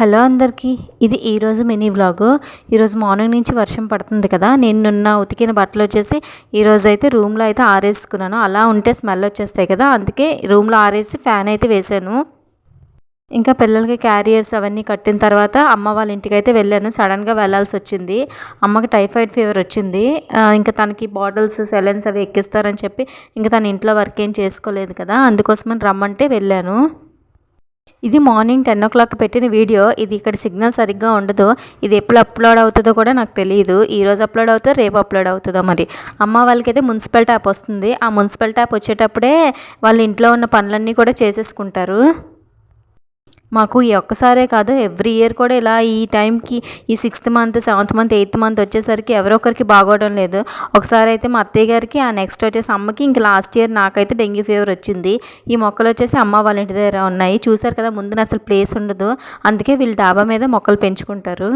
Hello అందరికీ ఇది ఈరోజు మినీ వ్లాగు. ఈరోజు మార్నింగ్ నుంచి వర్షం పడుతుంది కదా నేను నిన్న ఉతికిన బట్టలు వచ్చేసి ఈరోజు అయితే రూమ్లో అయితే ఆరేసుకున్నాను. అలా ఉంటే స్మెల్ వచ్చేస్తాయి కదా అందుకే రూమ్లో ఆరేసి ఫ్యాన్ అయితే వేసాను ఇంకా పిల్లలకి క్యారియర్స్ అవన్నీ కట్టిన తర్వాత అమ్మ వాళ్ళ ఇంటికి అయితే వెళ్ళాను. సడన్గా వెళ్ళాల్సి వచ్చింది. అమ్మకి టైఫాయిడ్ ఫీవర్ వచ్చింది. ఇంకా తనకి బాటిల్స్ సెలెన్స్ అవి ఎక్కిస్తారని చెప్పి ఇంకా తన ఇంట్లో వర్క్ ఏం చేసుకోలేదు కదా అందుకోసమని రమ్మంటే వెళ్ళాను. ఇది మార్నింగ్ టెన్ ఓ క్లాక్ పెట్టిన వీడియో. ఇది ఇక్కడ సిగ్నల్ సరిగ్గా ఉండదు. ఇది ఎప్పుడు అప్లోడ్ అవుతుందో కూడా నాకు తెలియదు ఈ రోజు అప్లోడ్ అవుతుందో రేపు అప్లోడ్ అవుతుందో మరి. అమ్మ వాళ్ళకైతే మున్సిపల్ ట్యాప్ వస్తుంది. ఆ మున్సిపల్ ట్యాప్ వచ్చేటప్పుడే వాళ్ళ ఇంట్లో ఉన్న పనులన్నీ కూడా చేసేసుకుంటారు. మాకు ఈ ఒక్కసారే కాదు ఎవ్రీ ఇయర్ కూడా ఇలా ఈ టైంకి ఈ sixth month seventh month eighth month వచ్చేసరికి ఎవరో ఒకరికి బాగోవడం లేదు. ఒకసారి అయితే మా అత్తయ్య గారికి ఆ నెక్స్ట్ వచ్చేసి అమ్మకి ఇంక లాస్ట్ ఇయర్ నాకైతే డెంగ్యూ ఫీవర్ వచ్చింది. ఈ మొక్కలు వచ్చేసి అమ్మ వాళ్ళ ఇంటి దగ్గర ఉన్నాయి. చూసారు కదా ముందున అసలు ప్లేస్ ఉండదు. అందుకే వీళ్ళు డాబా మీద మొక్కలు పెంచుకుంటారు.